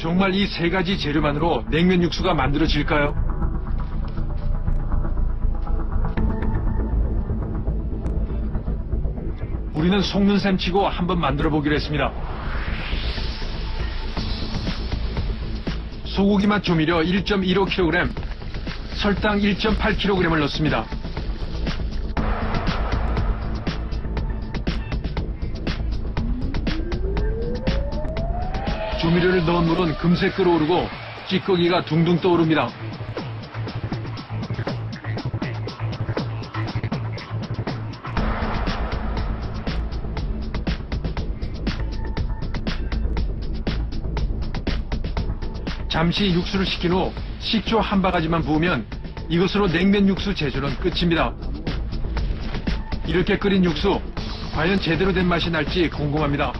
정말 이 세 가지 재료만으로 냉면 육수가 만들어질까요? 우리는 속는 셈 치고 한번 만들어 보기로 했습니다. 소고기 맛 조미료 1.15kg, 설탕 1.8kg을 넣습니다. 조미료를 넣은 물은 금세 끓어오르고 찌꺼기가 둥둥 떠오릅니다. 잠시 육수를 식힌 후 식초 한 바가지만 부으면 이것으로 냉면 육수 제조는 끝입니다. 이렇게 끓인 육수 과연 제대로 된 맛이 날지 궁금합니다.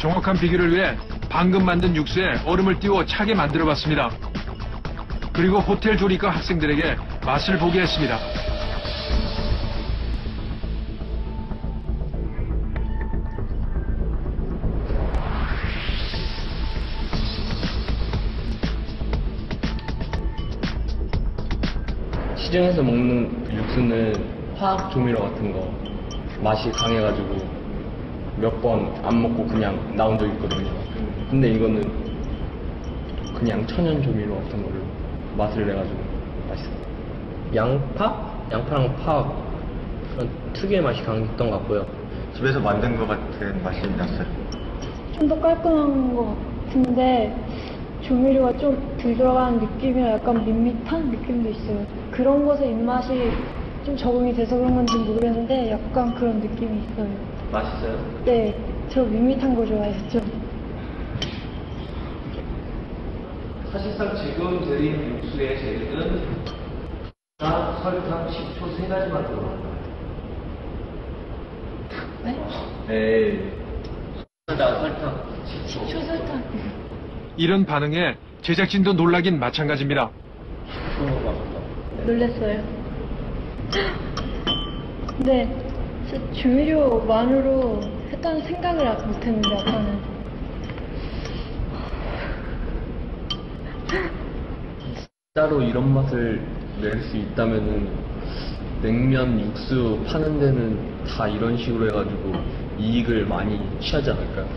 정확한 비교를 위해 방금 만든 육수에 얼음을 띄워 차게 만들어 봤습니다. 그리고 호텔 조리과 학생들에게 맛을 보게 했습니다. 시중에서 먹는 육수는 화학 조미료 같은 거 맛이 강해가지고 몇 번 안 먹고 그냥 나온 적 있거든요. 근데 이거는 그냥 천연 조미료 같은 거를 맛을 내가지고 맛있어요. 양파? 양파랑 파 그런 특유의 맛이 강했던 것 같고요. 집에서 만든 것 같은 맛이 났어요. 좀 더 깔끔한 것 같은데 조미료가 좀 덜 들어가는 느낌이라 약간 밋밋한 느낌도 있어요. 그런 것에 입맛이 좀 적응이 돼서 그런 건지 모르겠는데 약간 그런 느낌이 있어요. 맛있어요? 네, 저 밋밋한 거 좋아해요. 좀. 사실상 지금 드린 육수의 재료는 다 설탕, 식초 세 가지만 들어가는 거예요. 네? 에이. 다 설탕, 식초. 초설탕. 이런 반응에 제작진도 놀라긴 마찬가지입니다. 놀랐어요. 네, 진짜 조미료만으로 했다는 생각을 못했는데 아까는. 따로 이런 맛을 낼 수 있다면은 냉면 육수 파는 데는 다 이런 식으로 해가지고 이익을 많이 취하지 않을까요?